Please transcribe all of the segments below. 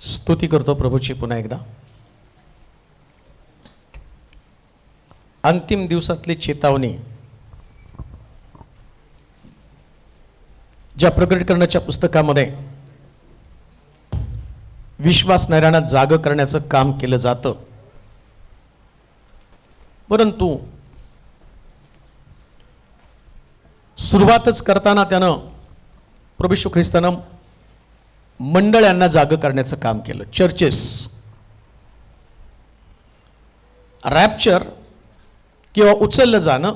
स्तुती करतो प्रभूची पुन्हा एकदा. अंतिम दिवसातली चेतावणी. ज्या प्रकटीकरणाच्या पुस्तकामध्ये विश्वासणाऱ्यांना जाग करण्याचं काम केलं जातं. परंतु सुरुवातच करताना त्यानं प्रभू ख्रिस्तानं मंडळांना जाग करण्याचं काम केलं. चर्चेस रॅप्चर किंवा उचललं जाणं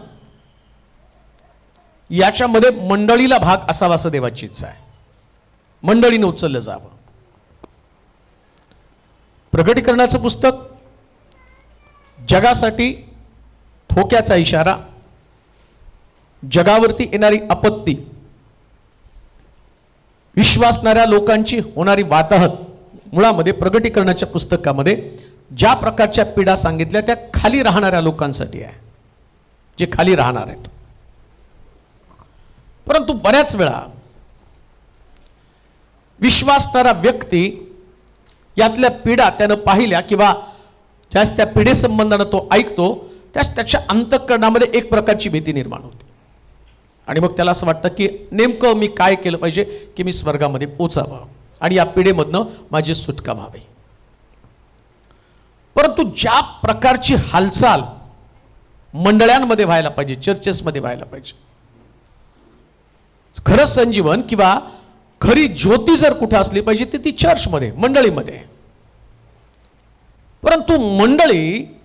याच्यामध्ये मंडळीला भाग असावा असं देवाची इच्छा आहे. मंडळीनं उचललं जावं. प्रकटीकरणाचं पुस्तक जगासाठी थोक्याचा इशारा जगावरती येणारी आपत्ती विश्वासणाऱ्या लोकांची होणारी वाताहत मुळामध्ये प्रगटीकरणाच्या पुस्तकामध्ये ज्या प्रकारच्या पीडा सांगितल्या त्या खाली राहणाऱ्या लोकांसाठी आहे. जे खाली राहणार आहेत. परंतु बऱ्याच वेळा विश्वासणारा व्यक्ती यातल्या पीडा त्यानं पाहिल्या किंवा ज्यास त्या पिढेसंबंधानं तो ऐकतो त्यास त्याच्या अंतःकरणामध्ये एक प्रकारची भीती निर्माण होते. आणि मग त्याला असं वाटतं की नेमकं मी काय केलं पाहिजे की मी स्वर्गामध्ये पोचावं? आणि या पिढीमधनं माझी सुटका व्हावी. परंतु ज्या प्रकारची हालचाल मंडळांमध्ये व्हायला पाहिजे चर्चेसमध्ये व्हायला पाहिजे खरं संजीवन किंवा खरी ज्योती जर कुठं असली पाहिजे ती ती चर्चमध्ये मंडळीमध्ये. परंतु मंडळी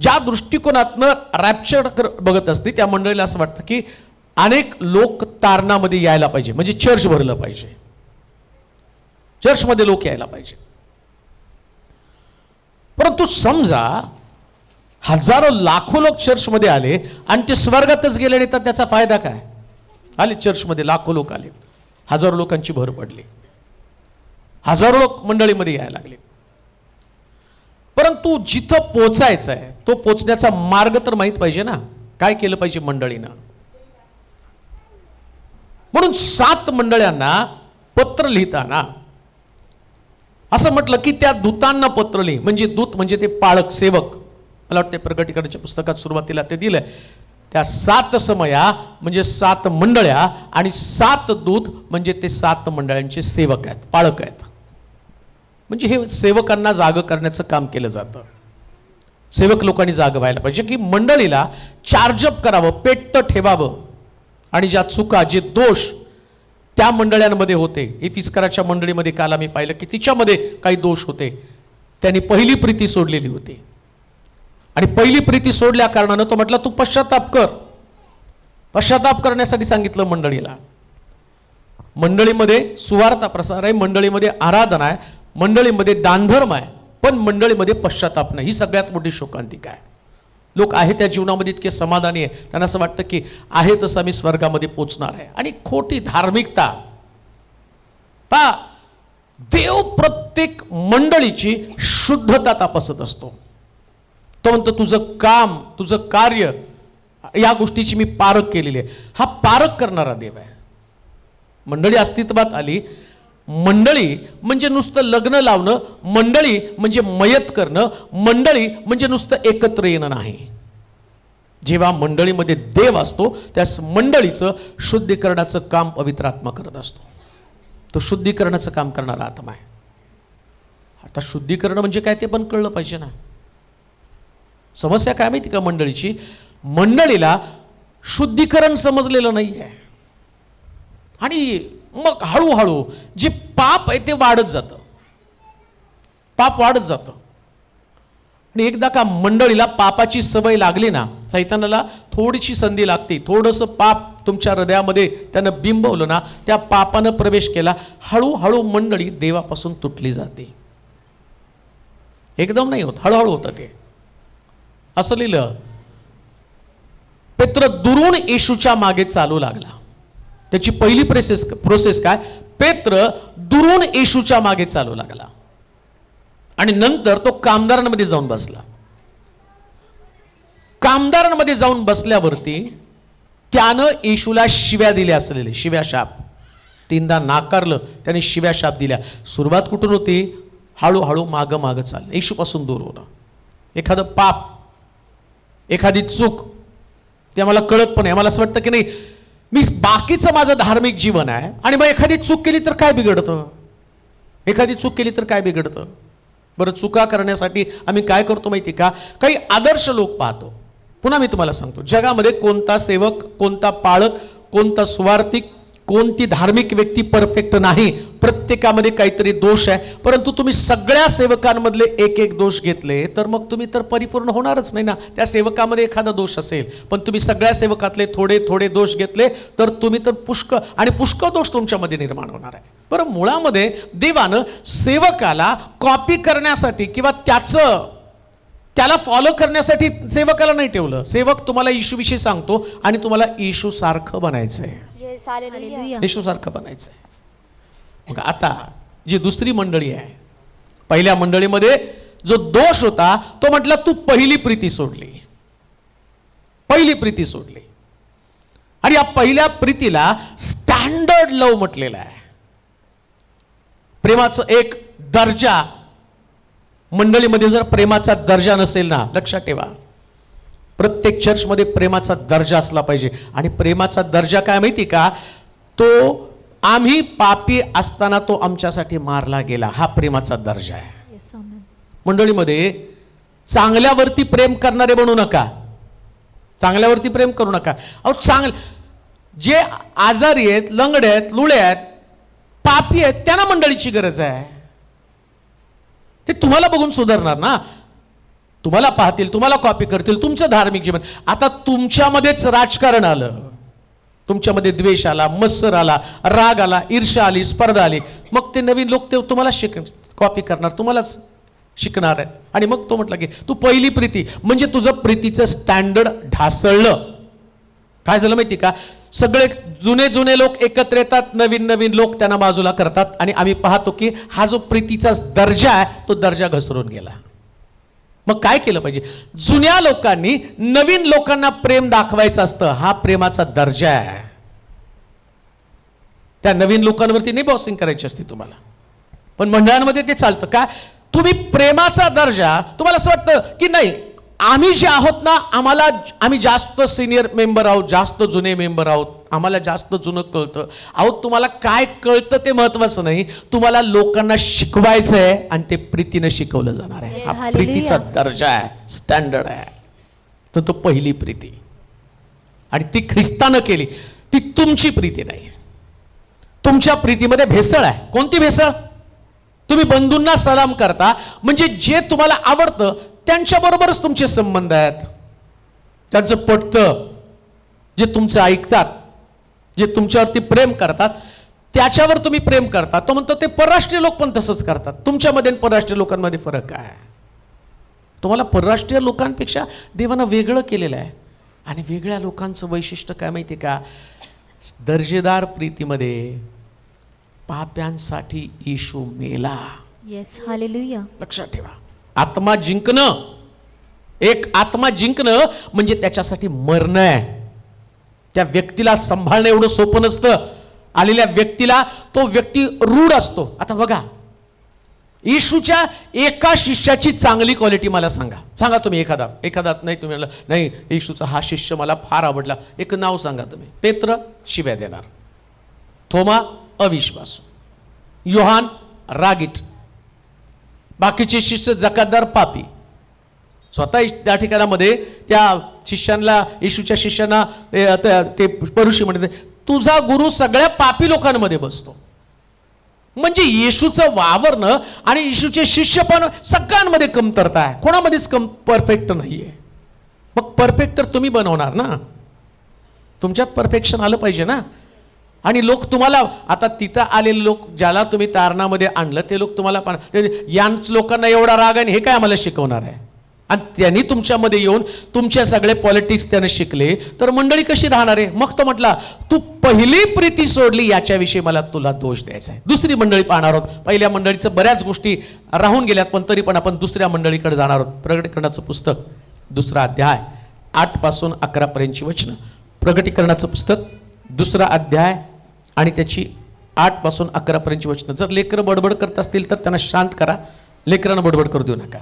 ज्या दृष्टिकोनातनं रॅप्चर बघत असते त्या मंडळीला असं वाटतं की अनेक लोक तारणामध्ये यायला पाहिजे. म्हणजे चर्च भरलं पाहिजे. चर्चमध्ये लोक यायला पाहिजे. परंतु समजा हजारो लाखो लोक चर्चमध्ये आले आणि ते स्वर्गातच गेले नाही तर त्याचा फायदा काय? आले चर्चमध्ये लाखो लोक आले. हजारो लोकांची भर पडली. हजारो लोक मंडळीमध्ये यायला लागले. परंतु जिथं पोचायचं आहे तो पोचण्याचा मार्ग तर माहीत पाहिजे ना. काय केलं पाहिजे मंडळीनं? म्हणून सात मंडळांना पत्र लिहिताना असं म्हटलं की त्या दूतांना पत्र लिहि. म्हणजे दूत म्हणजे ते पाळक सेवक. मला वाटतं प्रगटीकरणाच्या पुस्तकात सुरुवातीला ते दिलंय. त्या सात समया म्हणजे सात मंडळ्या आणि सात दूत म्हणजे ते सात मंडळांचे सेवक आहेत पाळक आहेत. म्हणजे हे सेवकांना जाग करण्याचं काम केलं जातं. सेवक लोकांनी जाग व्हायला पाहिजे की मंडळीला चार्जअप करावं पेट्ट ठेवावं. आणि ज्या चुका जे दोष त्या मंडळांमध्ये होते. इफिस्कराच्या मंडळीमध्ये काल आम्ही पाहिलं की तिच्यामध्ये काही दोष होते. त्यांनी पहिली प्रीती सोडलेली होती. आणि पहिली प्रीती सोडल्या कारणानं तो म्हटला तू पश्चाताप कर. पश्चाताप करण्यासाठी सांगितलं मंडळीला. मंडळीमध्ये सुवार्ता प्रसार आहे मंडळीमध्ये आराधना आहे. मंडळीमध्ये दानधर्म आहे पण मंडळीमध्ये पश्चाताप नाही. ही सगळ्यात मोठी शोकांतिका आहे. लोक आहे त्या जीवनामध्ये इतके समाधानी आहे त्यांना असं वाटतं की आहे तसं मी स्वर्गामध्ये पोचणार आहे. आणि खोटी धार्मिकता पा देव प्रत्येक मंडळीची शुद्धता तपासत असतो. तो म्हणतो तुझं काम तुझं कार्य या गोष्टीची मी पारख केलेली आहे. हा पारख करणारा देव आहे. मंडळी अस्तित्वात आली मंडळी म्हणजे नुसतं लग्न लावणं मंडळी म्हणजे मयत करणं मंडळी म्हणजे नुसतं एकत्र येणं नाही. जेव्हा मंडळीमध्ये देव असतो त्यास मंडळीचं शुद्धीकरणाचं काम पवित्र आत्मा करत असतो. तो शुद्धीकरणाचं काम करणारा आत्मा आहे. आता शुद्धीकरण म्हणजे काय ते पण कळलं पाहिजे ना. समस्या काय माहिती का मंडळीची? मंडळीला शुद्धीकरण समजलेलं नाही आहे आणि मग हळूहळू जे पाप आहे ते वाढत जातं. पाप वाढत जातं. आणि एकदा का मंडळीला पापाची सवय लागली ना सैतानाला थोडीशी संधी लागते. थोडंसं पाप तुमच्या हृदयामध्ये त्यानं बिंबवलं ना त्या पापानं प्रवेश केला हळूहळू मंडळी देवापासून तुटली जाते. एकदम नाही होत हळूहळू होतं ते. असं लिहिलं पेत्र दुरून येशूच्या मागे चालू लागला. त्याची पहिली प्रोसेस प्रोसेस काय? पेत्र दुरून येशूच्या मागे चालू लागला. आणि नंतर तो कामदारांमध्ये जाऊन बसला. कामदारांमध्ये जाऊन बसल्यावरती त्यानं येशूला शिव्या दिल्या असलेले शिव्या शाप. तीनदा नाकारलं त्याने शिव्या शाप दिल्या. सुरुवात कुठून होती? हळूहळू मागं मागं चाललं. येशूपासून दूर होणं. एखादं पाप एखादी चूक ते आम्हाला कळत पण आहे मला असं वाटतं की नाही मी बाकीचं माझं धार्मिक जीवन आहे आणि मग एखादी चूक केली तर काय बिघडतं? एखादी चूक केली तर काय बिघडतं? बरं चुका करण्यासाठी आम्ही काय करतो माहिती का? काही आदर्श लोक पाहतो. पुन्हा मी तुम्हाला सांगतो. जगामध्ये कोणता सेवक कोणता पाळक कोणता स्वार्थिक कोणती धार्मिक व्यक्ती परफेक्ट नाही प्रत्येकामध्ये काहीतरी दोष आहे. परंतु तुम्ही सगळ्या सेवकांमधले एक एक दोष घेतले तर मग तुम्ही तर परिपूर्ण होणारच नाही ना. त्या सेवकामध्ये एखादा दोष असेल पण तुम्ही सगळ्या सेवकातले थोडे थोडे दोष घेतले तर तुम्ही तर पुष्कळ आणि पुष्कळ दोष तुमच्यामध्ये निर्माण होणार आहे. बरं मुळामध्ये देवानं सेवकाला कॉपी करण्यासाठी किंवा त्याचं त्याला फॉलो करण्यासाठी सेवकाला नाही ठेवलं. सेवक तुम्हाला इशूविषयी सांगतो आणि तुम्हाला इशू सारखं बनायचं आहे येशूसारखं बनायचं आहे मग आता जी दुसरी मंडळी आहे पहिल्या मंडळीमध्ये जो दोष होता तो म्हटला तू पहिली प्रीती सोडली. पहिली प्रीती सोडली. आणि या पहिल्या प्रीतीला स्टँडर्ड लव म्हटलेलं आहे. प्रेमाचं एक दर्जा मंडळीमध्ये जर प्रेमाचा दर्जा नसेल ना लक्षात ठेवा. प्रत्येक चर्चमध्ये प्रेमाचा दर्जा असला पाहिजे. आणि प्रेमाचा दर्जा काय माहिती का? तो आम्ही पापी असताना तो आमच्यासाठी मारला गेला. हा प्रेमाचा दर्जा आहे. Yes. मंडळीमध्ये चांगल्यावरती प्रेम करणारे बनू नका. चांगल्यावरती प्रेम करू नका. अहो चांगल जे आजारी आहेत लंगडे आहेत लुळे आहेत पापी आहेत त्यांना मंडळीची गरज आहे. ते तुम्हाला बघून सुधारणार ना? तुम्हाला पाहतील तुम्हाला कॉपी करतील तुमचं धार्मिक जीवन. आता तुमच्यामध्येच राजकारण आलं. तुमच्यामध्ये द्वेष आला मत्सर आला राग आला ईर्षा आली स्पर्धा आली. मग ते नवीन लोक ते तुम्हाला शिक कॉपी करणार तुम्हालाच शिकणार आहेत. आणि मग तो म्हटलं की तू पहिली प्रीती. म्हणजे तुझं प्रीतीचं स्टँडर्ड ढासळलं. काय झालं माहिती का? सगळे जुने जुने लोक एकत्र येतात नवीन नवीन लोक त्यांना बाजूला करतात. आणि आम्ही पाहतो की हा जो प्रीतीचा दर्जा आहे तो दर्जा घसरून गेला. मग काय केलं पाहिजे? जुन्या लोकांनी नवीन लोकांना प्रेम दाखवायचं असतं. हा प्रेमाचा दर्जा आहे. त्या नवीन लोकांवरती नाही बॉसिंग करायची असते तुम्हाला. पण मंडळांमध्ये ते चालतं. का? तुम्ही प्रेमाचा दर्जा तुम्हाला असं वाटतं की नाही आम्ही जे आहोत ना आम्हाला आम्ही जास्त सिनियर मेंबर आहोत जास्त जुने मेंबर आहोत. आम्हाला जास्त जुनं कळतं. अहो तुम्हाला काय कळतं ते महत्वाचं नाही. तुम्हाला लोकांना शिकवायचं आहे आणि ते प्रीतीनं शिकवलं जाणार आहे. हा. प्रीतीचा दर्जा आहे स्टँडर्ड आहे. तर तो पहिली प्रीती. आणि ती ख्रिस्तानं केली. ती तुमची प्रीती नाही. तुमच्या प्रीतीमध्ये भेसळ आहे. कोणती भेसळ? तुम्ही बंधूंना सलाम करता. म्हणजे जे तुम्हाला आवडतं त्यांच्याबरोबरच तुमचे संबंध आहेत. त्यांचं पटतं. जे तुमचं ऐकतात. जे तुमच्यावरती प्रेम करतात त्याच्यावर तुम्ही प्रेम करता तो म्हणतो ते परराष्ट्रीय लोक पण तसंच करतात. तुमच्यामध्ये आणि परराष्ट्रीय लोकांमध्ये फरक काय? आहे? तुम्हाला परराष्ट्रीय लोकांपेक्षा देवानं वेगळं केलेलं आहे. आणि वेगळ्या लोकांचं वैशिष्ट्य काय माहिती का? दर्जेदार प्रीतीमध्ये पाप्यांसाठी येशू मेला. Yes, hallelujah. लक्षात ठेवा. आत्मा जिंकणं एक आत्मा जिंकणं म्हणजे त्याच्यासाठी मरणं आहे. त्या व्यक्तीला सांभाळणं एवढं सोपं नसतं. आलेल्या व्यक्तीला तो व्यक्ती रूढ असतो. आता बघा येशूच्या एका शिष्याची चांगली क्वालिटी मला सांगा. सांगा तुम्ही एखादा एखादा नाही तुम्ही नाही येशूचा हा शिष्य मला फार आवडला. एक नाव सांगा तुम्ही. पेत्र शिव्या देणार. थोमा अविश्वास. योहान रागीट. बाकीचे शिष्य जकातदार पापी. स्वतः त्या ठिकाणामध्ये त्या शिष्यांना येशूच्या शिष्यांना ते परुषी म्हणते तुझा गुरु सगळ्या पापी लोकांमध्ये बसतो. म्हणजे येशूचं वावरणं आणि येशूचे शिष्य पण सगळ्यांमध्ये कमतरता आहे. कोणामध्येच कम परफेक्ट नाही आहे मग परफेक्ट तर तुम्ही बनवणार ना? तुमच्यात परफेक्शन आलं पाहिजे ना? आणि लोक तुम्हाला आता तिथं आलेले लोक ज्याला तुम्ही तारणामध्ये आणलं ते लोक तुम्हाला पण यांच लोकांना एवढा राग आहे हे काय आम्हाला शिकवणार आहे? आणि त्यांनी तुमच्यामध्ये येऊन तुमचे सगळे पॉलिटिक्स त्याने शिकले. तर मंडळी कशी राहणार आहे? मग तो म्हटला तू पहिली प्रीती सोडली याच्याविषयी मला तुला दोष द्यायचा आहे. दुसरी मंडळी पाहणार आहोत. पहिल्या मंडळीचं बऱ्याच गोष्टी राहून गेल्यात पण तरी पण आपण दुसऱ्या मंडळीकडे जाणार आहोत. प्रगटीकरणाचं पुस्तक दुसरा अध्याय आठपासून अकरा पर्यंतची वचनं. प्रगटीकरणाचं पुस्तक दुसरा अध्याय आणि त्याची आठपासून अकरापर्यंतची वचनं. जर लेकरं बडबड करत असतील तर त्यांना शांत करा. लेकरांना बडबड करू देऊ नका.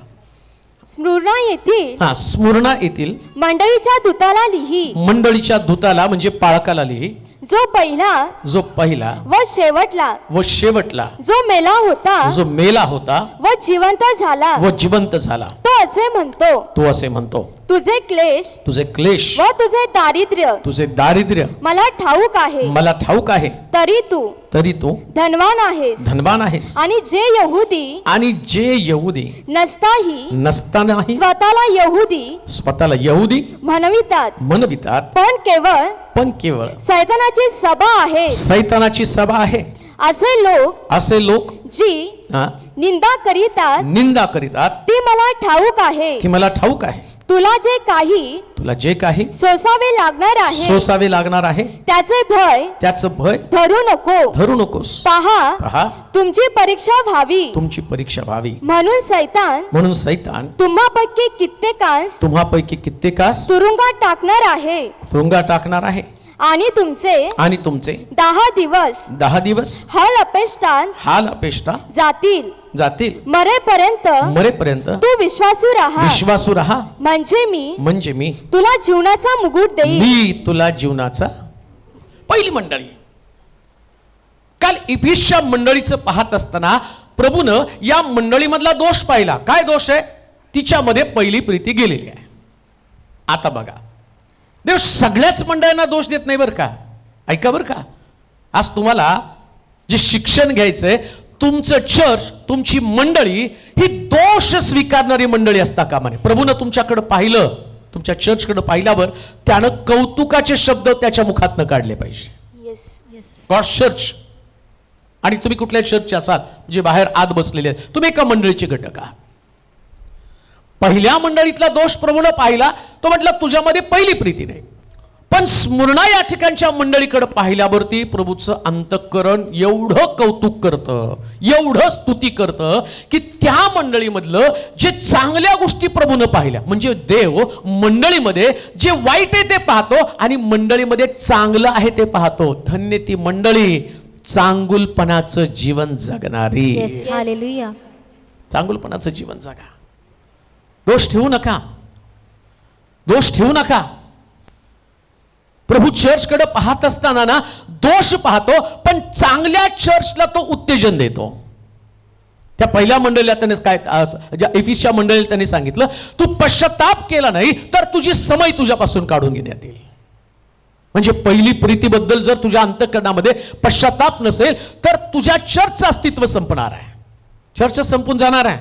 स्मृणा येथील. हा स्मरणा येथील. मंडळीच्या दूताला लिही. मंडळीच्या दूताला म्हणजे पाळकाला लिही. जो पहिला जो पहिला व शेवटला व शेवटला जो मेला होता जो मेला होता व जिवंत झाला व जिवंत झाला. तो असे म्हणतो तो असे म्हणतो तुझे क्लेश तुझे क्लेश व तुझे दारिद्र्य तुझे दारिद्र्य मला ठाऊक आहे. मला ठाऊक आहे. तरी तू तरी तू धनवान आहेस. धनवान आहेस. आणि जे यहुदी आणि जे यहुदी नसताही नसतानाही स्वतःला यहुदी स्वतःला यहुदी म्हणवितात. म्हणवितात. पण केवळ पण केवळ सैतानाची सभा आहे. सैतानाची सभा आहे. असे लोक असे लोक जी हा, निंदा करीतात निंदा करीतात ती मला ठाऊक आहे. की मला ठाऊक आहे. तुला जे काही तुला जे काही सोसावे लागणार आहे सोसावे लागणार आहे त्याचे भय त्याचं भय धरू नको. धरू नकोस. पहा पहा. तुमची परीक्षा व्हावी. तुमची परीक्षा व्हावी. म्हणून सैतान म्हणून सैतान तुम्हापैकी कित्येकांस तुम्हापैकी कित्येकास तुरुंगात टाकणार आहे. तुरुंगा टाकणार आहे. आणि तुमचे आणि तुमचे दहा दिवस दहा दिवस हल अपेष्टान हाल अपेष्टा जातील. जातील. मरेपर्यंत मरेपर्यंत तू विश्वासू राहा. विश्वासू राहा. म्हणजे मी म्हणजे मी तुला जीवनाचा मुकुट देईन. मी तुला जीवनाचा पहिली मंडळी. काल इफिसच्या मंडळीचं पाहत असताना प्रभूनं या मंडळीमधला दोष पाहिला. काय दोष आहे? तिच्यामध्ये पहिली प्रीती गेलेली आहे. आता बघा. देव सगळ्याच मंडळींना दोष देत नाही बरं का? ऐका बरं का? आज तुम्हाला जे शिक्षण घ्यायचंय तुमचं चर्च तुमची मंडळी ही दोष स्वीकारणारी मंडळी असता कामा नये प्रभूनं तुमच्याकडे पाहिलं तुमच्या चर्चकडे पाहिल्यावर त्यानं कौतुकाचे शब्द त्याच्या मुखातनं काढले पाहिजे. गॉड चर्च आणि तुम्ही कुठल्या चर्चचे असाल जे बाहेर आत बसलेले आहेत तुम्ही एका मंडळीचे घटक आहात. पहिल्या मंडळीतला दोष प्रभूनं पाहिला तो म्हटला तुझ्यामध्ये पहिली प्रीती नाही. पण स्मरणा या ठिकाणच्या मंडळीकडे पाहिल्यावरती प्रभूचं अंतःकरण एवढं कौतुक करतं एवढं स्तुती करतं की त्या मंडळीमधलं जे चांगल्या गोष्टी प्रभूनं पाहिल्या म्हणजे देव मंडळीमध्ये जे वाईट आहे ते पाहतो आणि मंडळीमध्ये चांगलं आहे ते पाहतो. धन्य ती मंडळी चांगुलपणाचं जीवन जगणारी. चांगुलपणाचं जीवन जगा. दोष ठेवू नका. दोष ठेवू नका. प्रभू चर्चकडे पाहत असताना ना दोष पाहतो पण चांगल्या चर्चला तो उत्तेजन देतो. त्या पहिल्या मंडळीला त्याने काय ज्या एफिसच्या मंडळीला त्यांनी सांगितलं तू पश्चाताप केला नाही तर तुझी समय तुझ्यापासून काढून घेण्यात येईल. म्हणजे पहिली प्रीतीबद्दल जर तुझ्या अंतकरणामध्ये पश्चाताप नसेल तर तुझ्या चर्चचं अस्तित्व संपणार आहे. चर्च संपून जाणार आहे.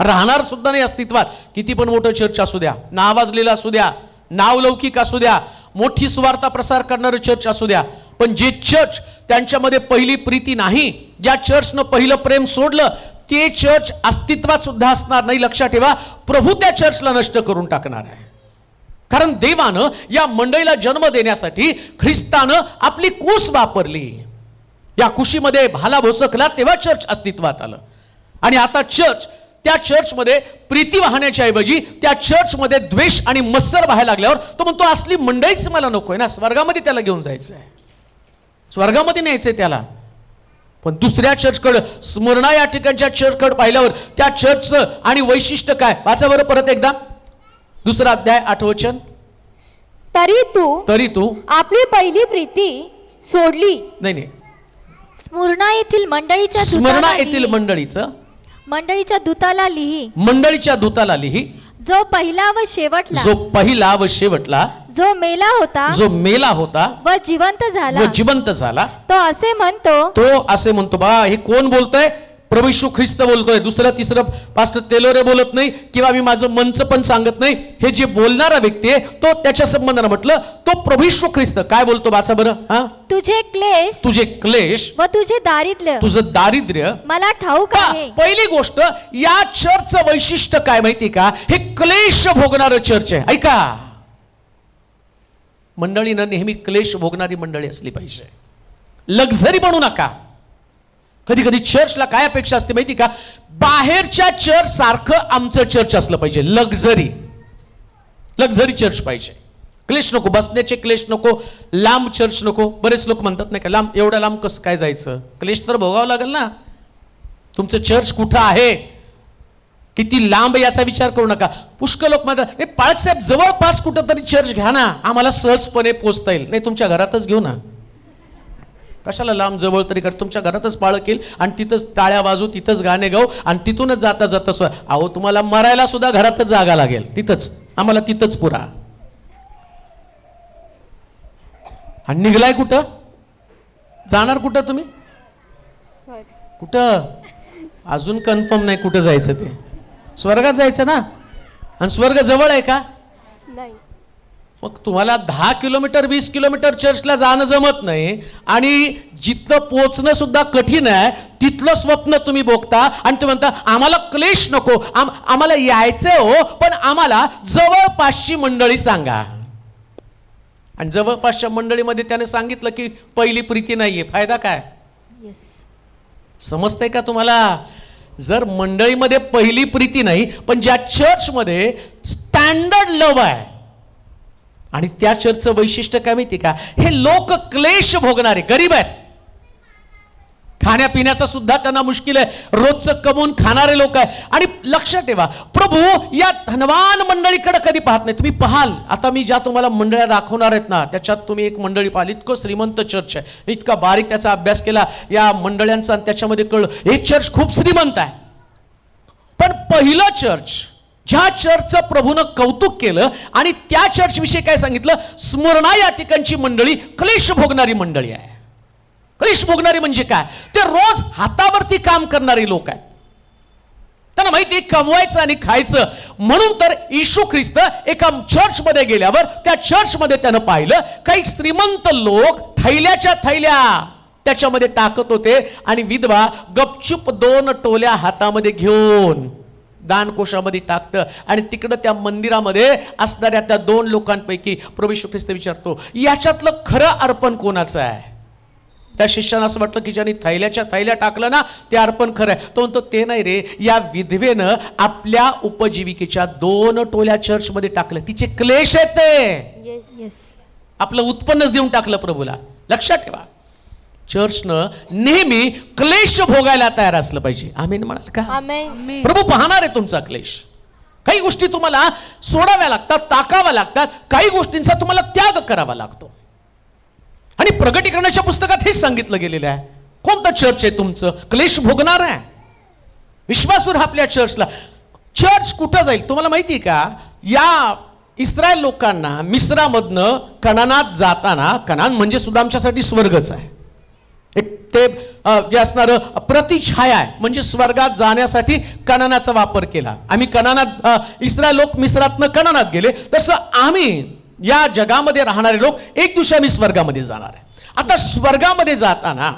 राहणार सुद्धा नाही अस्तित्वात. किती पण मोठं चर्च असू द्या नावाजलेलं असू द्या नावलौकिक असू द्या मोठी सुवार्ता प्रसार करणारं चर्च असू द्या. पण जे चर्च त्यांच्यामध्ये पहिली प्रीती नाही ज्या चर्चनं पहिलं प्रेम सोडलं ते चर्च अस्तित्वात सुद्धा असणार नाही. लक्षात ठेवा प्रभू त्या चर्चला नष्ट करून टाकणार आहे. कारण देवानं या मंडळीला जन्म देण्यासाठी ख्रिस्तानं आपली कुस वापरली. या कुशीमध्ये भाला भोसकला तेव्हा चर्च अस्तित्वात आलं. आणि आता चर्च त्या चर्चमध्ये प्रीती वाहण्याच्या ऐवजी त्या चर्चमध्ये द्वेष आणि मत्सर व्हायला लागल्यावर तो म्हणतो असली मंडळीच मला नकोय ना स्वर्गामध्ये त्याला घेऊन जायचं आहे स्वर्गामध्ये न्यायचंय त्याला. पण दुसऱ्या चर्चकडं स्मरणा या ठिकाणच्या चर्चकडे पाहिल्यावर त्या चर्चचं आणि वैशिष्ट्य काय? वाचा बरं परत एकदा. दुसरा अध्याय आठवचन तरी तू तरी तू आपली पहिली प्रीती सोडली. नाही नाही. स्मरणा येथील मंडळीच्या स्मरणा येथील. मंडळीचं मंडळीच्या दूताला लिही. मंडळीच्या दूताला लिही. जो पहिला व शेवटला जो पहिला व शेवटला जो मेला होता जो मेला होता व जिवंत झाला व जिवंत झाला तो असे म्हणतो तो असे म्हणतो बा हे कोण बोलतोय? प्रभू यीशू ख्रिस्त बोलतोय. दुसरं तिसरं पास्टर तेलोरे बोलत नाही किंवा मी माझं मनचं पण सांगत नाही. हे जे बोलणारा व्यक्ती आहे तो त्याच्या संबंधानं म्हटलं तो प्रभू यीशू ख्रिस्त. काय बोलतो वाचा बरं? हा? तुझे क्लेश तुझे क्लेश व तुझे दारिद्र्य. तुझं दारिद्र्य मला ठाऊक आहे. पहिली गोष्ट या चर्चचं वैशिष्ट्य काय माहिती का? हे क्लेश भोगणारं चर्च आहे. ऐका. मंडळीनं नेहमी क्लेश भोगणारी मंडळी असली पाहिजे. लक्झरी बनू नका. कधी कधी चर्चला काय अपेक्षा असते माहिती का? बाहेरच्या चर्च सारखं आमचं चर्च असलं पाहिजे. लक्झरी लक्झरी चर्च पाहिजे. क्लेश नको बसण्याचे क्लेश नको लांब चर्च नको. बरेच लोक म्हणतात नाही का लांब एवढ्या लांब कसं काय जायचं? क्लेश तर भोगावं लागेल ना. तुमचं चर्च कुठं आहे? किती लांब याचा विचार करू नका. पुष्कळ लोक म्हणतात "हे पाळकसाहेब जवळपास कुठं तरी चर्च घ्या ना. आम्हाला सहजपणे पोचता येईल. नाही तुमच्या घरातच घेऊ ना. कशाला लांब जवळ तरी कर? तुमच्या घरातच पाळक येईल आणि तिथंच टाळ्या वाजू तिथंच गाणे गाऊ आणि तिथूनच जाता जाता स्व अहो तुम्हाला मरायला सुद्धा घरातच जागा लागेल. तिथंच. आम्हाला तिथंच पुरा. आणि निघलाय कुठं? जाणार कुठं तुम्ही? कुठं? अजून कन्फर्म नाही कुठं जायचं ते. स्वर्गात जायचं ना? आणि स्वर्ग जवळ आहे का? मग तुम्हाला दहा किलोमीटर वीस किलोमीटर चर्चला जाणं जमत नाही आणि जिथं पोचणं सुद्धा कठीण आहे तिथलं स्वप्न तुम्ही बघता आणि तुम्ही म्हणता आम्हाला क्लेश नको आम आम्हाला यायचंय हो पण आम्हाला जवळपासची मंडळी सांगा. आणि जवळपासच्या मंडळीमध्ये त्याने सांगितलं की पहिली प्रीती नाहीये फायदा काय? येस समजतंय का तुम्हाला? जर मंडळीमध्ये पहिली प्रीती नाही पण ज्या चर्चमध्ये स्टँडर्ड लव आहे आणि त्या चर्चचं वैशिष्ट्य काय माहिती का? हे लोक क्लेश भोगणारे गरीब आहेत. खाण्यापिण्याचा सुद्धा त्यांना मुश्किल आहे. रोजचं कमवून खाणारे लोक आहे आणि लक्षात ठेवा प्रभू या धनवान मंडळीकडे कधी पाहत नाही. तुम्ही पाहाल. आता मी ज्या तुम्हाला मंडळ्या दाखवणार आहेत ना त्याच्यात तुम्ही एक मंडळी पाहाल. इतकं श्रीमंत चर्च आहे. इतका बारीक त्याचा अभ्यास केला. या मंडळ्यांचा आणि त्याच्यामध्ये कळलं हे चर्च खूप श्रीमंत आहे. पण पहिलं चर्च ज्या चर्चचं प्रभूनं कौतुक केलं आणि त्या चर्च विषयी काय सांगितलं? स्मरणा या ठिकाणची मंडळी क्लेश भोगणारी मंडळी आहे. क्लेश भोगणारी म्हणजे काय? ते रोज हातावरती काम करणारी लोक आहेत. त्यांना माहिती कमवायचं आणि खायचं. म्हणून तर येशू ख्रिस्त एका चर्चमध्ये गेल्यावर त्या चर्चमध्ये त्यानं पाहिलं काही श्रीमंत लोक थैल्याच्या थैल्या त्याच्यामध्ये टाकत होते आणि विधवा गपचूप दोन टोल्या हातामध्ये घेऊन दानकोशामध्ये टाकतं. आणि तिकडं त्या मंदिरामध्ये असणाऱ्या त्या दोन लोकांपैकी प्रभू येशू ख्रिस्त विचारतो याच्यातलं खरं अर्पण कोणाचं आहे? त्या शिष्यानं असं वाटलं की ज्यांनी थैल्याच्या थैल्या टाकलं ना ते अर्पण खरं आहे. तो म्हणतो ते नाही रे या विधवेनं आपल्या उपजीविकेच्या दोन टोल्या चर्चमध्ये टाकलं. तिचे क्लेश आहेत येस आपलं उत्पन्नच देऊन टाकलं प्रभूला. लक्षात ठेवा. चर्चनं नेहमी क्लेश भोगायला तयार असलं पाहिजे. आम्ही म्हणाल का? आमेन. प्रभू पाहणार आहे तुमचा क्लेश. काही गोष्टी तुम्हाला सोडाव्या लागतात टाकाव्या लागतात काही गोष्टींचा तुम्हाला त्याग करावा लागतो. आणि प्रगटीकरणाच्या पुस्तकात हेच सांगितलं गेलेलं आहे. कोणतं चर्च आहे तुमचं? क्लेश भोगणार आहे. विश्वासूर आपल्या चर्चला. चर्च कुठं जाईल? तुम्हाला माहिती आहे का? या इस्रायल लोकांना मिस्रामधनं कणानात जाताना कणान म्हणजे सुद्धा आमच्यासाठी स्वर्गच आहे. ते जे असणारं प्रतिछाया आहे म्हणजे स्वर्गात जाण्यासाठी कणानाचा वापर केला. आम्ही कणानात अ, इस्रायल लोक मिस्रातनं कणानात गेले तसं आम्ही या जगामध्ये राहणारे लोक एक दिवशी आम्ही स्वर्गामध्ये जाणार आहे. आता स्वर्गामध्ये जाताना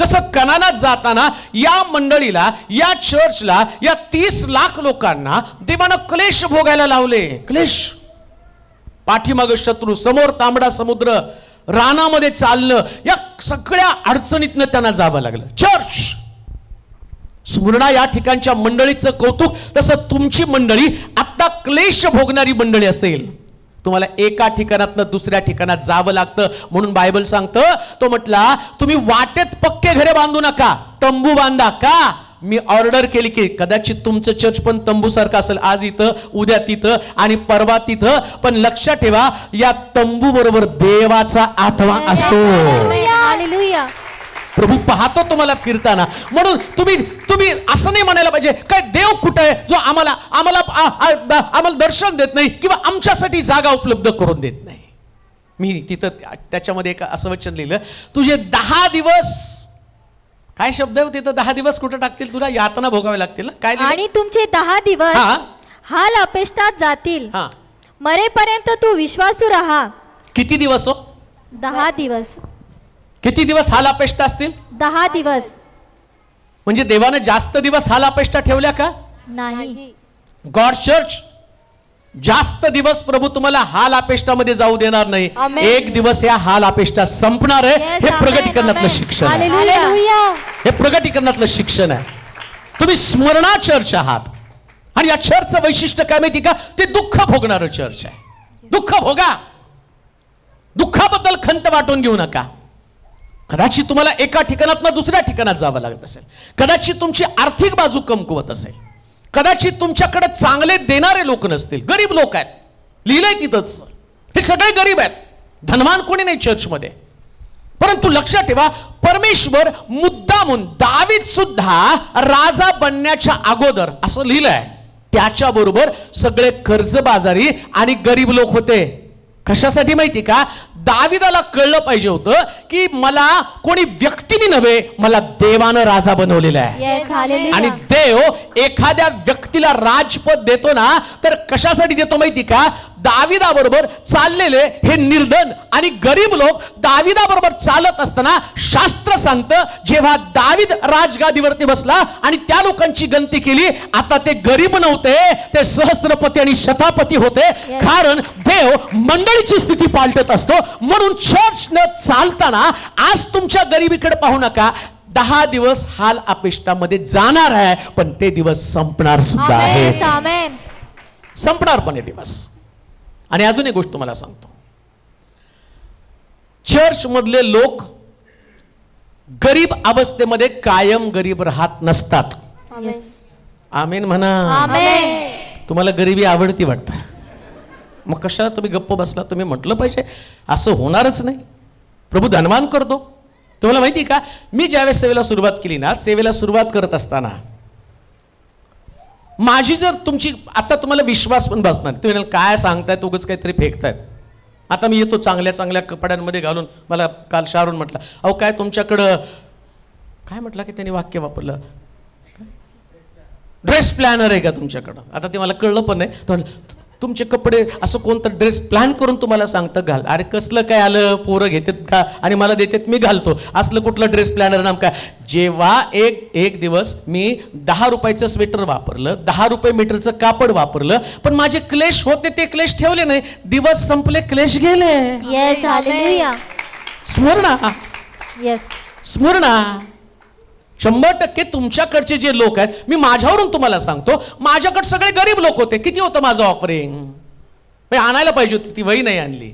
तसं कणानात जाताना या मंडळीला या चर्चला या तीस लाख लोकांना देवानं क्लेश भोगायला लावले. क्लेश. पाठीमागं शत्रू समोर तांबडा समुद्र रानामध्ये चालणं या सगळ्या अडचणीतनं त्यांना जावं लागलं. चर्च स्मरणा या ठिकाणच्या मंडळीचं कौतुक तसं तुमची मंडळी आता क्लेश भोगणारी मंडळी असेल. तुम्हाला एका ठिकाणातनं दुसऱ्या ठिकाणात जावं लागतं म्हणून बायबल सांगतं तो म्हटला तुम्ही वाटेत पक्के घरे बांधू नका तंबू बांधा का? मी ऑर्डर केली की कदाचित तुमचं चर्च पण तंबू सारखं असेल. आज इथं उद्या तिथं आणि परवा तिथं. पण लक्षात ठेवा या तंबू बरोबर देवाचा आत्मा असतो. हालेलुया. प्रभू पाहतो तुम्हाला फिरताना. म्हणून तुम्ही तुम्ही असं नाही म्हणायला पाहिजे काय देव कुठं आहे जो आम्हाला आम्हाला आम्हाला दर्शन देत नाही किंवा आमच्यासाठी जागा उपलब्ध करून देत नाही? मी तिथं त्या- त्याच्यामध्ये एक असं वचन लिहिलं तुझे दहा दिवस काय शब्द आहे हो तिथं? दहा दिवस कुठं टाकतील तुला? यातना भोगावे लागतील ना? काय लिहिलं? आणि तुमचे दहा दिवस हा. हाल अपेष्टात जातील. हा. मरेपर्यंत तू विश्वासू राहा. किती दिवस हो? दहा दिवस. किती दिवस हाल अपेष्टा असतील? दहा दिवस. म्हणजे देवानं जास्त दिवस हाल अपेष्टा ठेवल्या का? नाही. God church? जास्त दिवस प्रभू तुम्हाला हाल अपेष्टामध्ये जाऊ देणार नाही. एक दिवस या हाल अपेष्टा संपणार आहे. हे प्रगटीकरणातलं. शिक्षण हे प्रगटीकरणातलं शिक्षण आहे. तुम्ही स्मरणा चर्च आहात. आणि या चर्चचं वैशिष्ट्य काय माहिती का? ते दुःख भोगणारं चर्च आहे. दुःख भोगा. दुःखाबद्दल खंत वाटून घेऊ नका. कदाचित तुम्हाला एका ठिकाणातनं दुसऱ्या ठिकाणात जावं लागत असेल. कदाचित तुमची आर्थिक बाजू कमकुवत असेल. कदाचित तुमच्याकडे चांगले देणारे लोक नसतील. गरीब लोक आहेत. लिहिलंय तिथंच. हे सगळे गरीब आहेत. धनवान कोणी नाही चर्चमध्ये. परंतु लक्षात ठेवा परमेश्वर मुद्दामून दावीत सुद्धा राजा बनण्याच्या अगोदर असं लिहिलंय. त्याच्याबरोबर सगळे कर्जबाजारी आणि गरीब लोक होते. कशासाठी माहिती का? दाविदाला कळलं पाहिजे होतं की मला कोणी व्यक्तीने नव्हे मला देवानं राजा बनवलेला आहे. येस आणि देव एखाद्या व्यक्तीला राजपद देतो ना तर कशासाठी देतो माहिती का? दाविदाबरोबर चाललेले हे निर्धन आणि गरीब लोक दाविदाबरोबर चालत असताना शास्त्र सांगतं जेव्हा दाविद राजगादीवरती बसला आणि त्या लोकांची गंती केली आता ते गरीब नव्हते ते सहस्त्रपती आणि शतापती होते. कारण देव मंडळीची स्थिती पालटत असतो. म्हणून चर्च न चालताना आज तुमच्या गरिबीकडे पाहू नका. दहा दिवस हाल अपेष्टामध्ये जाणार आहे पण ते दिवस संपणार सुद्धा आहे संपणार पण हे दिवस. आणि अजून एक गोष्ट तुम्हाला सांगतो. चर्च मधले लोक गरीब अवस्थेमध्ये कायम गरीब राहत नसतात. आमीन म्हणा. आमेन तुम्हाला गरिबी आवडती वाटतं. मग कशाला तुम्ही गप्प बसला? तुम्ही म्हटलं पाहिजे. असं होणारच नाही. प्रभू धनवान करतो. तुम्हाला माहिती आहे का? मी ज्यावेळेस सेवेला सुरुवात केली ना सेवेला सुरुवात करत असताना माझी जर तुमची आता तुम्हाला विश्वास पण बसणार तुम्ही काय सांगतायत उगच काहीतरी फेकतायत आता मी येतो चांगल्या चांगल्या कपड्यांमध्ये घालून. मला काल शारून म्हटलं अहो काय तुमच्याकडं? काय म्हटलं की त्यांनी वाक्य वापरलं? ड्रेस प्लॅनर आहे का तुमच्याकडं? आता ते मला कळलं पण नाही. तुमचे कपडे असं कोणतं ड्रेस प्लॅन करून तुम्हाला सांगतं घाल. अरे कसलं काय आलं? पोरं घेतात का? आणि मला देतात मी घालतो. असलं कुठलं ड्रेस प्लॅनर नाम काय? जेव्हा एक एक दिवस मी दहा रुपयाचं स्वेटर वापरलं दहा रुपये मीटरचं कापड वापरलं पण माझे क्लेश होते ते क्लेश ठेवले नाही. दिवस संपले क्लेश गेले. येस हालेलुया स्मरणा. येस स्मरणा. शंभर टक्के तुमच्याकडचे जे लोक आहेत मी माझ्यावरून तुम्हाला सांगतो माझ्याकडे सगळे गरीब लोक होते. किती होतं माझं ऑफरिंग आणायला पाहिजे होती ती वही नाही आणली.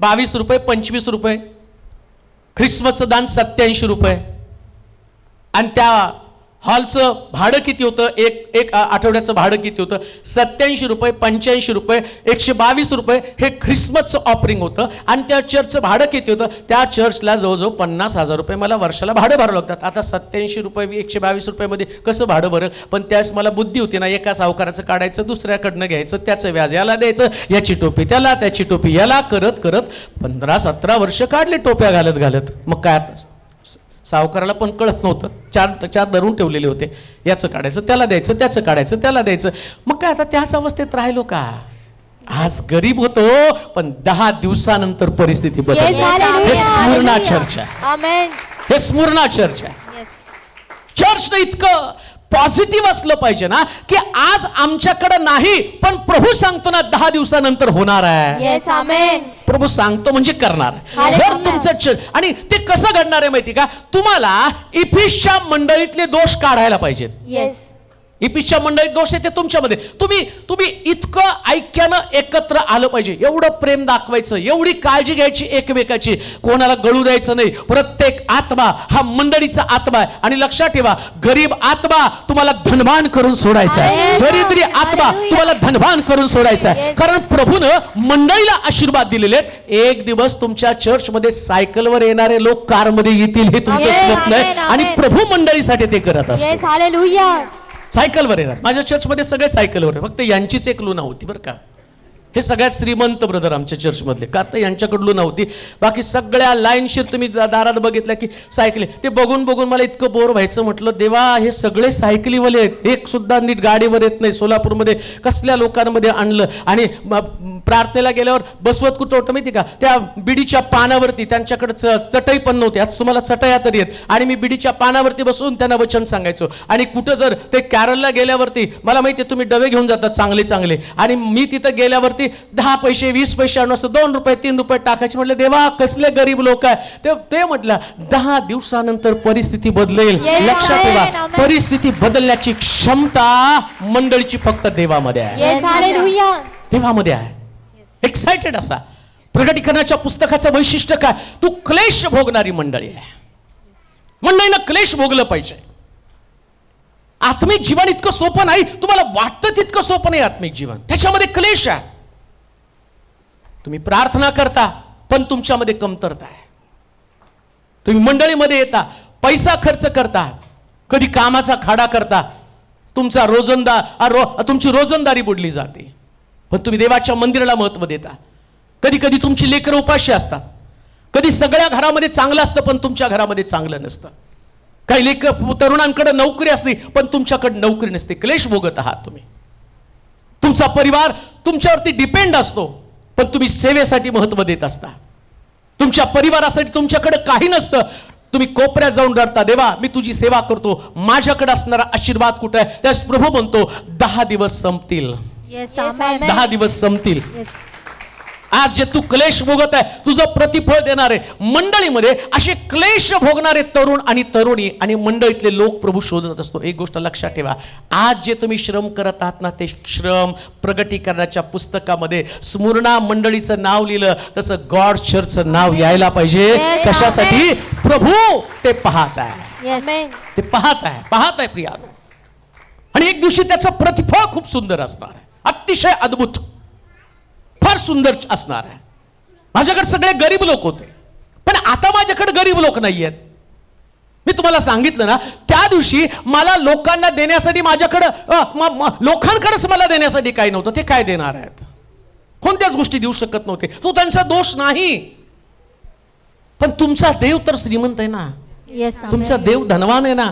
बावीस रुपये पंचवीस रुपये. ख्रिसमसचं दान सत्याऐंशी रुपये. आणि त्या हॉलचं भाडं किती होतं? एक एक आठवड्याचं भाडं किती होतं? सत्याऐंशी रुपये पंच्याऐंशी रुपये एकशे बावीस रुपये हे ख्रिसमसचं ऑफरिंग होतं. आणि त्या चर्चचं भाडं किती होतं? त्या चर्चला जवळजवळ पन्नास हजार रुपये मला वर्षाला भाडं भरावं लागतात. आता सत्याऐंशी रुपये एकशे बावीस रुपयामध्ये कसं भाडं भरल? पण त्यास मला बुद्धी होती ना एका सावकाराचं काढायचं दुसऱ्याकडनं घ्यायचं त्याचं व्याज याला द्यायचं याची टोपी त्याला त्याची टोपी याला करत करत पंधरा सतरा वर्ष काढले टोप्या घालत घालत. मग काय सावकाराला पण कळत नव्हतं. चार चार धरून ठेवलेले होते. याचं काढायचं त्याला द्यायचं त्याचं काढायचं त्याला द्यायचं. मग काय आता त्याच अवस्थेत राहिलो का? आज गरीब होतो पण दहा दिवसानंतर परिस्थिती hallelujah, हे स्मरणा. चर्च हे स्मरणा चर्च चर्चनं इतकं पॉझिटिव्ह असलं पाहिजे ना की आज आमच्याकडे नाही पण प्रभू सांगतो ना दहा दिवसानंतर होणार आहे. प्रभू सांगतो म्हणजे करणार. जर तुमचं आणि ते कसं घडणार आहे माहिती का? तुम्हाला इफिसच्या मंडळीतले दोष काढायला पाहिजेत. येस इपिसच्या मंडळीत दोष आहे ते तुमच्यामध्ये. तुम्ही तुम्ही इतकं ऐक्यानं एकत्र आलं पाहिजे. एवढं प्रेम दाखवायचं एवढी काळजी घ्यायची एकमेकाची. कोणाला गळू द्यायचं नाही. प्रत्येक आत्मा हा मंडळीचा आत्मा आहे. आणि लक्षात ठेवा गरीब आत्मा तुम्हाला धनवान करून सोडायचा आहे. दरिद्री आत्मा. तुम्हाला धनवान करून सोडायचा आहे. कारण प्रभूनं मंडळीला आशीर्वाद दिलेले. एक दिवस तुमच्या चर्चमध्ये सायकलवर येणारे लोक कारमध्ये येतील हे तुमचं स्वप्न आहे. आणि. प्रभू मंडळीसाठी ते करत असतात सायकलवर येणार. माझ्या चर्चमध्ये सगळे सायकलवर फक्त यांचीच एक लुना होती बरं का. हे सगळ्यात श्रीमंत ब्रदर आमच्या चर्चमधले कारण यांच्याकडून नव्हती. होती बाकी सगळ्या लाईनशीर तुम्ही दारात बघितल्या की सायकली ते बघून बघून मला इतकं बोर व्हायचं म्हटलं देवा हे सगळे सायकलीवाले आहेत. एक सुद्धा नीट गाडीवर येत नाही. सोलापूरमध्ये कसल्या लोकांमध्ये आणलं? आणि प्रार्थनेला गेल्यावर बसवत कुठं होतं माहिती का? त्या बिडीच्या पानावरती. त्यांच्याकडे च- चटई पण नव्हती. आज तुम्हाला चटया तरी येत आणि मी बिडीच्या पानावरती बसून त्यांना वचन सांगायचो. आणि कुठं जर ते कॅरलला गेल्यावरती मला माहिती आहे तुम्ही डबे घेऊन जातात चांगले चांगले आणि मी तिथं गेल्यावरती दहा पैसे वीस पैसे आणून असं दोन रुपये तीन रुपये टाकायचे. म्हटलं देवा कसले गरीब लोक आहे. ते ते म्हटलं दहा दिवसानंतर परिस्थिती बदलेल. लक्षात ठेवा. परिस्थिती बदलण्याची क्षमता मंडळीची फक्त देवामध्ये आहे. येस हालेलुया देवामध्ये आहे. एक्साइटेड असा. प्रगटीकरणाच्या पुस्तकाचं वैशिष्ट्य काय? तू क्लेश भोगणारी मंडळी आहे. मंडळीनं क्लेश भोगलं पाहिजे. आत्मिक जीवन इतकं सोपं नाही. तुम्हाला वाटतं तितकं सोपं नाही आत्मिक जीवन. त्याच्यामध्ये क्लेश आहे. तुम्ही प्रार्थना करता पण तुमच्यामध्ये कमतरता आहे. तुम्ही मंडळीमध्ये येता पैसा खर्च करता कधी कामाचा खाडा करता तुमचा रोजंदा रो तुमची रोजंदारी बुडली जाते. पण तुम्ही देवाच्या मंदिराला महत्त्व देता. कधी कधी तुमची लेकरं उपाशी असतात. कधी सगळ्या घरामध्ये चांगलं असतं पण तुमच्या घरामध्ये चांगलं नसतं. काही लेख तरुणांकडे नोकरी असते पण तुमच्याकडे नोकरी नसते. क्लेश भोगत आहात तुम्ही. तुमचा परिवार तुमच्यावरती डिपेंड असतो. पण तुम्ही सेवेसाठी महत्त्व देत असता. तुमच्या परिवारासाठी तुमच्याकडे काही नसतं. तुम्ही कोपऱ्यात जाऊन रडता देवा मी तुझी सेवा करतो. माझ्याकडे असणारा आशीर्वाद कुठे आहे? त्यास प्रभू म्हणतो दहा दिवस संपतील. Yes. दहा दिवस संपतील. येस आज जे तू क्लेश भोगत आहे तुझं प्रतिफळ देणारे मंडळीमध्ये असे क्लेश भोगणारे तरुण आणि तरुणी आणि मंडळीतले लोक प्रभू शोधत असतो. एक गोष्ट लक्षात ठेवा. आज जे तुम्ही श्रम करत आहात ना ते श्रम प्रगटीकरणाच्या पुस्तकामध्ये स्मरणा मंडळीचं नाव लिहिलं तसं गॉड चर्चचं नाव यायला पाहिजे. कशासाठी? प्रभू ते पाहत आहे. ते पाहत आहे पाहत आहे प्रिया. आणि एक दिवशी त्याचं प्रतिफळ खूप सुंदर असणार आहे. अतिशय अद्भुत. सुंदर असणार आहे. माझ्याकडे सगळे गरीब लोक होते. पण आता माझ्याकडे गरीब लोक नाही आहेत मी तुम्हाला सांगितलं ना त्या दिवशी मला लोकांना देण्यासाठी माझ्याकडं लोकांकडेच मला देण्यासाठी काही नव्हतं ते काय देणार आहेत? कोणत्याच गोष्टी देऊ शकत नव्हते. तो त्यांचा दोष नाही. पण तुमचा देव तर श्रीमंत आहे ना. तुमचा देव धनवान आहे ना.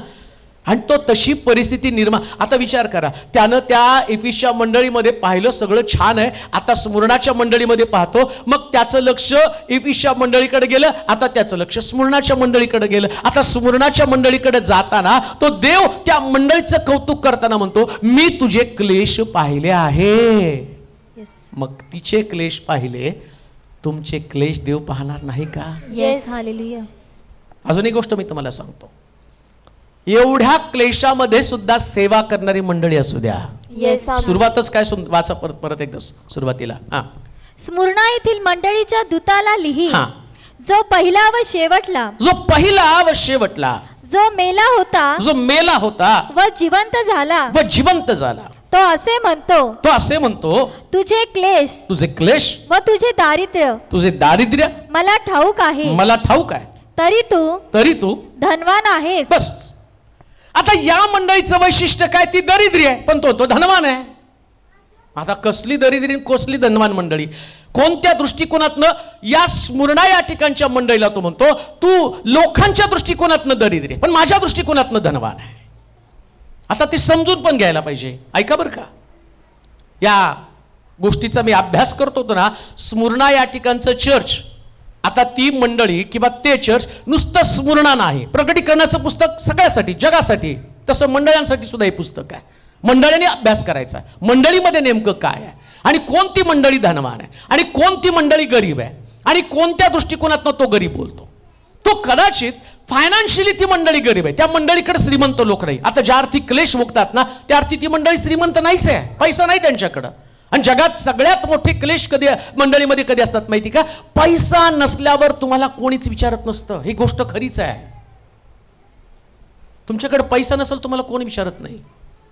आणि तो तशी परिस्थिती निर्माण आता विचार करा. त्यानं त्या एफिसच्या मंडळीमध्ये पाहिलं सगळं छान आहे. आता स्मरणाच्या मंडळीमध्ये पाहतो. मग त्याचं लक्ष एफिसच्या मंडळीकडे गेलं आता त्याचं लक्ष स्मरणाच्या मंडळीकडे गेलं. आता स्मरणाच्या मंडळीकडे जाताना तो देव त्या मंडळीचं कौतुक करताना म्हणतो मी तुझे क्लेश पाहिले आहे. मग तिचे क्लेश पाहिले तुमचे क्लेश देव पाहणार नाही का? अजून एक गोष्ट मी तुम्हाला सांगतो. एवढ्या क्लेशामध्ये सुद्धा सेवा करणारी मंडळी असू द्या. Amen. सुरुवातच काय सुन- वाचा परत परत एकदा सुरुवातीला. हा. स्मरणा येथील मंडळीच्या दूताला लिही. हा. जो पहिला व शेवटला. जो पहिला व शेवटला. जो मेला होता. जो मेला होता. व जिवंत झाला. व जिवंत झाला. तो असे म्हणतो. तो असे म्हणतो तुझे क्लेश. तुझे क्लेश. व तुझे दारिद्र्य. तुझे दारिद्र्य. मला ठाऊक आहे. मला ठाऊक आहे. तरी तू तरी तू धनवान आहेस. बस. आता या मंडळीचं वैशिष्ट्य काय? ती दरिद्री आहे. पण तो तो धनवान आहे. आता कसली दरिद्री कसली धनवान मंडळी? कोणत्या दृष्टिकोनातनं या स्मरणा या ठिकाणच्या मंडळीला तो म्हणतो तू लोकांच्या दृष्टिकोनातनं दरिद्री पण माझ्या दृष्टिकोनातनं धनवान आहे. आता ते समजून पण घ्यायला पाहिजे. ऐका बरं का? या गोष्टीचा मी अभ्यास करतो होतो ना स्मरणा या ठिकाणचं चर्च आता ती मंडळी किंवा ते चर्च नुसतं स्मरणा नाही. प्रगटीकरणाचं पुस्तक सगळ्यासाठी जगासाठी तसं मंडळांसाठी सुद्धा हे पुस्तक आहे. मंडळीने अभ्यास करायचा मंडळीमध्ये नेमकं काय आहे? आणि कोणती मंडळी धनवान आहे? आणि कोणती मंडळी गरीब आहे? आणि कोणत्या दृष्टिकोनातनं तो गरीब बोलतो? तो कदाचित फायनान्शियली ती मंडळी गरीब आहे. त्या मंडळीकडे श्रीमंत लोक नाही. आता ज्या अर्थी क्लेश भोगतात ना त्या अर्थी ती मंडळी श्रीमंत नाहीच आहे. पैसा नाही त्यांच्याकडं. आणि जगात सगळ्यात मोठे क्लेश कधी मंडळीमध्ये कधी असतात माहिती का? पैसा नसल्यावर तुम्हाला कोणीच विचारत नसतं. ही गोष्ट खरीच आहे. तुमच्याकडे पैसा नसेल तुम्हाला कोणी विचारत नाही.